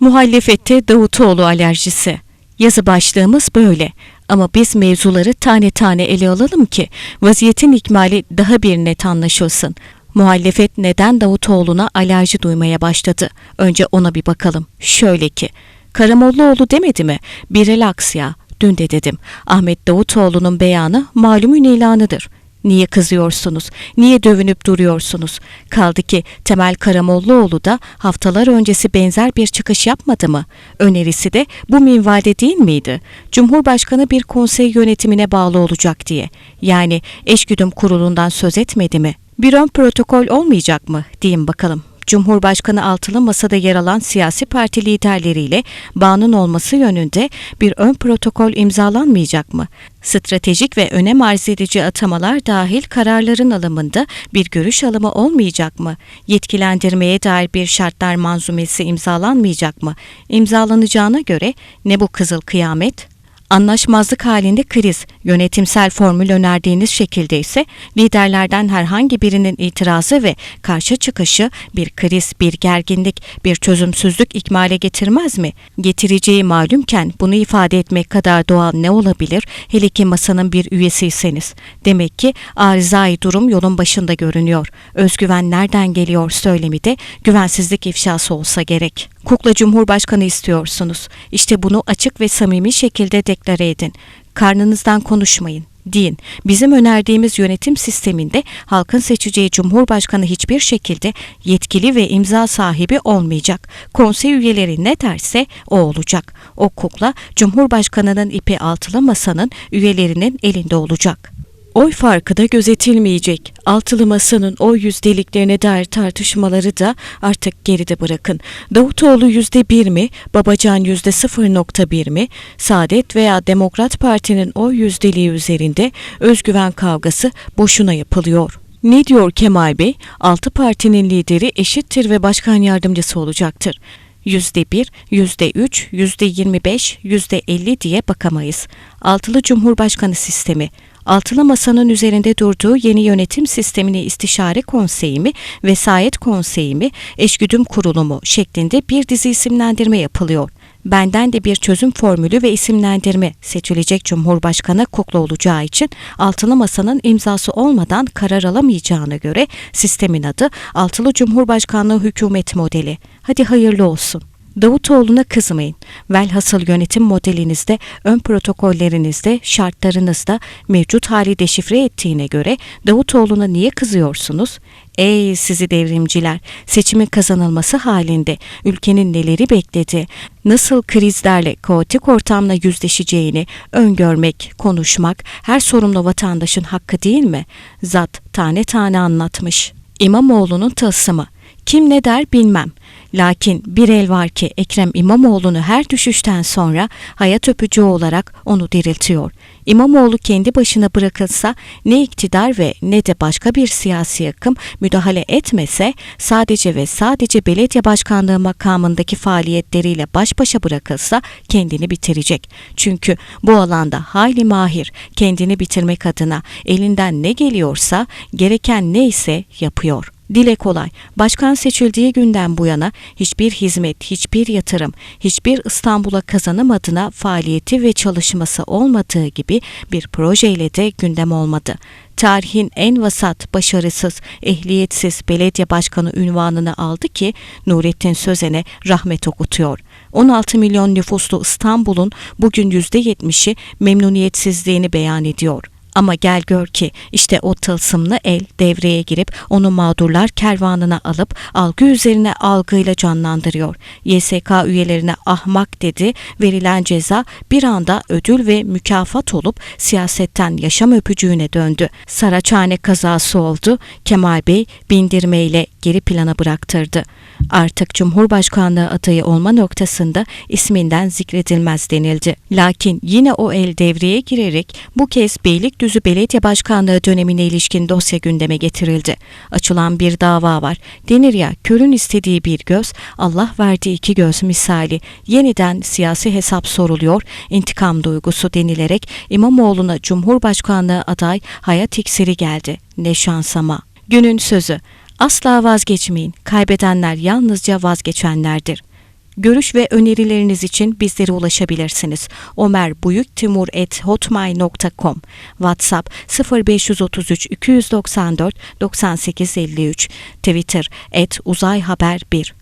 Muhalefette Davutoğlu alerjisi. Yazı başlığımız böyle. Ama biz mevzuları tane tane ele alalım ki vaziyetin ikmali daha bir net anlaşılsın. Muhalefet neden Davutoğlu'na alerji duymaya başladı? Önce ona bir bakalım. Şöyle ki, Karamollaoğlu demedi mi? Bir relax ya. Dün de dedim. Ahmet Davutoğlu'nun beyanı malumun ilanıdır. Niye kızıyorsunuz? Niye dövünüp duruyorsunuz? Kaldı ki Temel Karamollaoğlu da haftalar öncesi benzer bir çıkış yapmadı mı? Önerisi de bu minvalde değil miydi? Cumhurbaşkanı bir konsey yönetimine bağlı olacak diye. Yani eşgüdüm kurulundan söz etmedi mi? Bir ön protokol olmayacak mı? Diyeyim bakalım. Cumhurbaşkanı altılı masada yer alan siyasi parti liderleriyle bağının olması yönünde bir ön protokol imzalanmayacak mı? Stratejik ve önem arz edici atamalar dahil kararların alımında bir görüş alımı olmayacak mı? Yetkilendirmeye dair bir şartlar manzumesi imzalanmayacak mı? İmzalanacağına göre ne bu kızıl kıyamet? Anlaşmazlık halinde kriz, yönetimsel formül önerdiğiniz şekilde ise liderlerden herhangi birinin itirazı ve karşı çıkışı bir kriz, bir gerginlik, bir çözümsüzlük ikmale getirmez mi? Getireceği malumken bunu ifade etmek kadar doğal ne olabilir hele ki masanın bir üyesiyseniz? Demek ki arızai durum yolun başında görünüyor. Özgüven nereden geliyor söylemi de güvensizlik ifşası olsa gerek. Kukla Cumhurbaşkanı istiyorsunuz. İşte bunu açık ve samimi şekilde deklare edin. Karnınızdan konuşmayın. Deyin. Bizim önerdiğimiz yönetim sisteminde halkın seçeceği Cumhurbaşkanı hiçbir şekilde yetkili ve imza sahibi olmayacak. Konsey üyeleri ne derse o olacak. O kukla Cumhurbaşkanının ipi altılı masanın üyelerinin elinde olacak. Oy farkı da gözetilmeyecek. Altılı masanın oy yüzdeliklerine dair tartışmaları da artık geride bırakın. Davutoğlu yüzde bir mi, Babacan yüzde 0.1 mi, Saadet veya Demokrat Parti'nin oy yüzdeliği üzerinde özgüven kavgası boşuna yapılıyor. Ne diyor Kemal Bey? Altı partinin lideri eşittir ve başkan yardımcısı olacaktır. Yüzde bir, yüzde üç, yüzde yirmi beş, yüzde elli diye bakamayız. Altılı Cumhurbaşkanı sistemi, Altılı Masa'nın üzerinde durduğu yeni yönetim sistemini istişare konseyi mi, vesayet konseyi mi, eşgüdüm kurulu mu şeklinde bir dizi isimlendirme yapılıyor. Benden de bir çözüm formülü ve isimlendirme seçilecek Cumhurbaşkanı kukla olacağı için Altılı Masa'nın imzası olmadan karar alamayacağına göre sistemin adı Altılı Cumhurbaşkanlığı Hükümet Modeli. Hadi hayırlı olsun. Davutoğlu'na kızmayın. Velhasıl yönetim modelinizde, ön protokollerinizde, şartlarınızda mevcut hali deşifre ettiğine göre Davutoğlu'na niye kızıyorsunuz? Ey sizi devrimciler! Seçimin kazanılması halinde ülkenin neleri bekledi, nasıl krizlerle, kaotik ortamla yüzleşeceğini öngörmek, konuşmak her sorumlu vatandaşın hakkı değil mi? Zat tane tane anlatmış. İmamoğlu'nun tılsımı. Kim ne der bilmem. Lakin bir el var ki Ekrem İmamoğlu'nu her düşüşten sonra hayat öpücüğü olarak onu diriltiyor. İmamoğlu kendi başına bırakılsa ne iktidar ve ne de başka bir siyasi akım müdahale etmese sadece ve sadece belediye başkanlığı makamındaki faaliyetleriyle baş başa bırakılsa kendini bitirecek. Çünkü bu alanda hayli mahir kendini bitirmek adına elinden ne geliyorsa gereken neyse yapıyor. Dile kolay. Başkan seçildiği günden bu yana hiçbir hizmet, hiçbir yatırım, hiçbir İstanbul'a kazanım adına faaliyeti ve çalışması olmadığı gibi bir projeyle de gündem olmadı. Tarihin en vasat, başarısız, ehliyetsiz belediye başkanı ünvanını aldı ki Nurettin Sözen'e rahmet okutuyor. 16 milyon nüfuslu İstanbul'un bugün %70'i memnuniyetsizliğini beyan ediyor.'' Ama gel gör ki işte o tılsımlı el devreye girip onu mağdurlar kervanına alıp algı üzerine algıyla canlandırıyor. YSK üyelerine ahmak dedi, verilen ceza bir anda ödül ve mükafat olup siyasetten yaşam öpücüğüne döndü. Saraçhane kazası oldu, Kemal Bey bindirmeyle geri plana bıraktırdı. Artık Cumhurbaşkanlığı adayı olma noktasında isminden zikredilmez denildi. Lakin yine o el devreye girerek bu kez Beylikdüzü Belediye Başkanlığı dönemine ilişkin dosya gündeme getirildi. Açılan bir dava var. Denir ya körün istediği bir göz, Allah verdiği iki göz misali. Yeniden siyasi hesap soruluyor, intikam duygusu denilerek İmamoğlu'na Cumhurbaşkanlığı aday hayat iksiri geldi. Ne şans ama. Günün sözü. Asla vazgeçmeyin. Kaybedenler yalnızca vazgeçenlerdir. Görüş ve önerileriniz için bizlere ulaşabilirsiniz. omerbuyuktimur.hotmail.com WhatsApp 0533 294 9853 Twitter et uzay haber 1